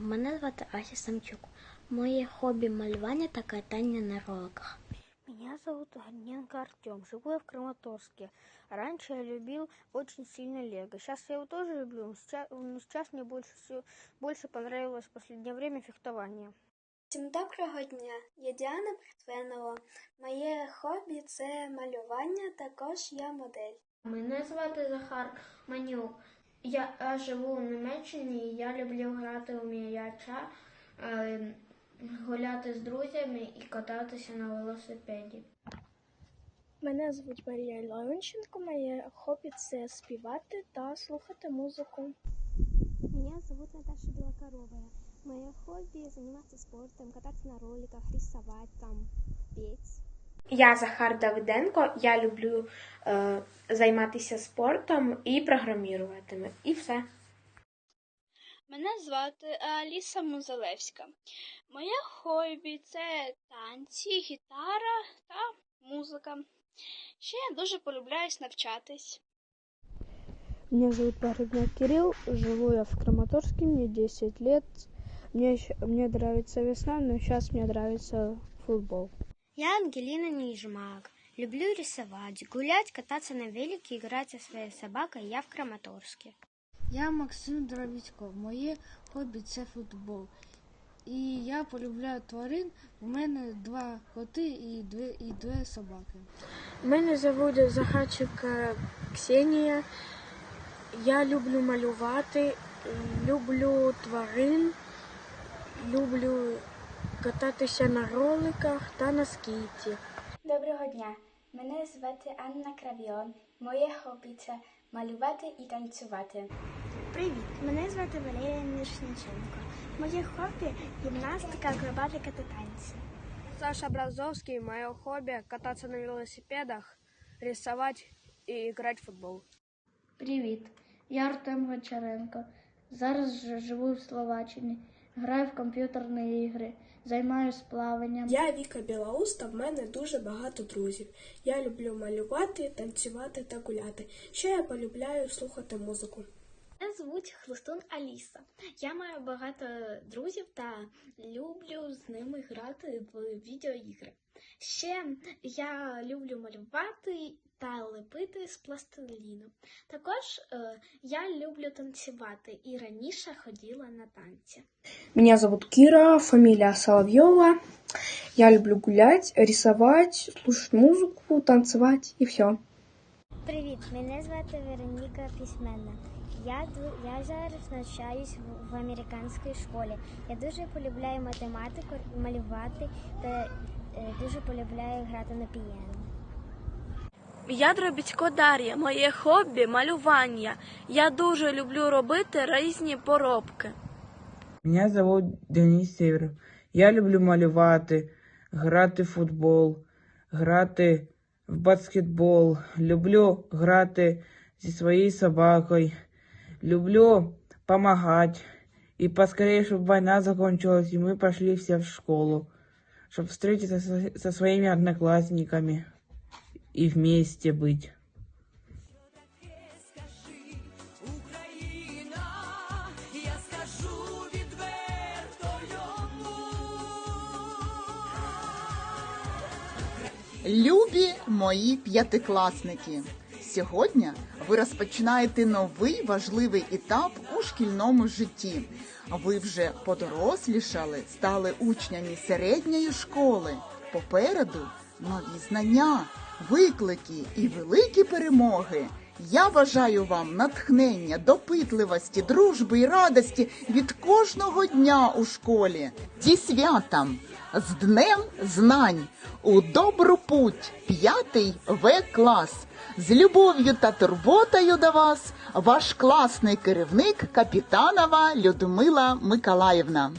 Мене звати Ася Самчук. Моє хобі малювання та катання на роликах. Меня зовут Огненко Артем. Живу я в Краматорске. Раньше я любил очень сильно Лего. Сейчас я его тоже люблю. но Сейчас, но сейчас мне больше всего больше понравилось в последнее время фехтование. Всім доброго дня! Я Діана Притвенова. Моє хобі це малювання, також я модель. Мене звати Захар Манюк. Я, я живу в Німеччині і я люблю грати у м'яча, е, гуляти з друзями і кататися на велосипеді. Мене звуть Марія Лавенченко. Моє хобі це співати та слухати музику. Меня зовут Наташа Белокоровая. Мое хобби заниматься спортом, кататься на роликах, рисовать там, петь. Я Захар Давиденко. Я люблю е, займатися спортом і програміруватиме. І все. Мене звати Аліса Музалевська. Моє хобі це танці, гітара та музика. Ще я дуже полюбляюсь навчатись. Меня зовут Погребняк Кирилл. Живу я в Краматорске, мне 10 лет. Мне, мне нравится весна, но сейчас мне нравится футбол. Я Ангелина Нижмак. Люблю рисовать, гулять, кататься на велике, играть со своей собакой. Я в Краматорске. Я Максим Дровітько. Моє хобі це футбол. І я полюбляю тварин. У мене два коти і дві, і дві собаки. Мене звуть Захарчик е, Ксенія. Я люблю малювати, люблю тварин, люблю кататися на роликах та на скейті. Доброго дня! Мене звати Анна Кравіон. Моє хобі це малювати і танцювати. Привіт, мене звати Валерія Мірошниченко. Моє хобі гімнастика, акробатика та танці. Саша Бразовский. Мое хобби – кататься на велосипедах, рисовать и играть в футбол. Привіт, я Артем Гончаренко. Зараз живу в Словаччині, граю в комп'ютерні ігри, займаюся плаванням. Я Віка Білоуста, в мене дуже багато друзів. Я люблю малювати, танцювати та гуляти. Ще я полюбляю слухати музику. Мене звуть Хлистун Аліса. Я маю багато друзів та люблю з ними грати в відеоігри. Ще я люблю малювати та лепити з пластиліну. Також е, я люблю танцювати і раніше ходила на танці. Меня зовут Кира, фамилия Соловьева. Я люблю гулять, рисовать, слушать музыку, танцевать и все. Привіт, мене звати Вероніка Письменна. Я, я зараз навчаюсь в, в американській школі. Я дуже полюбляю математику, малювати та е, дуже полюбляю грати на піано. Я Дробітько Дар'я. Моє хобі малювання. Я дуже люблю робити різні поробки. Меня зовут Денис Северов. Я люблю малювати, грати в футбол, грати в баскетбол, люблю грати зі своєю собакою, люблю помогать. И поскорее, чтобы война закончилась, и мы пошли все в школу, чтобы встретиться со, со своими одноклассниками и вместе быть. Любі мої п'ятикласники! Сьогодні ви розпочинаєте новий важливий етап у шкільному житті. Ви вже подорослішали, стали учнями середньої школи. Попереду нові знання, виклики і великі перемоги. Я бажаю вам натхнення, допитливості, дружби і радості від кожного дня у школі. Зі святом, з Днем Знань, у добру путь, п'ятий В клас. З любов'ю та турботою до вас ваш класний керівник Капітанова Людмила Миколаївна.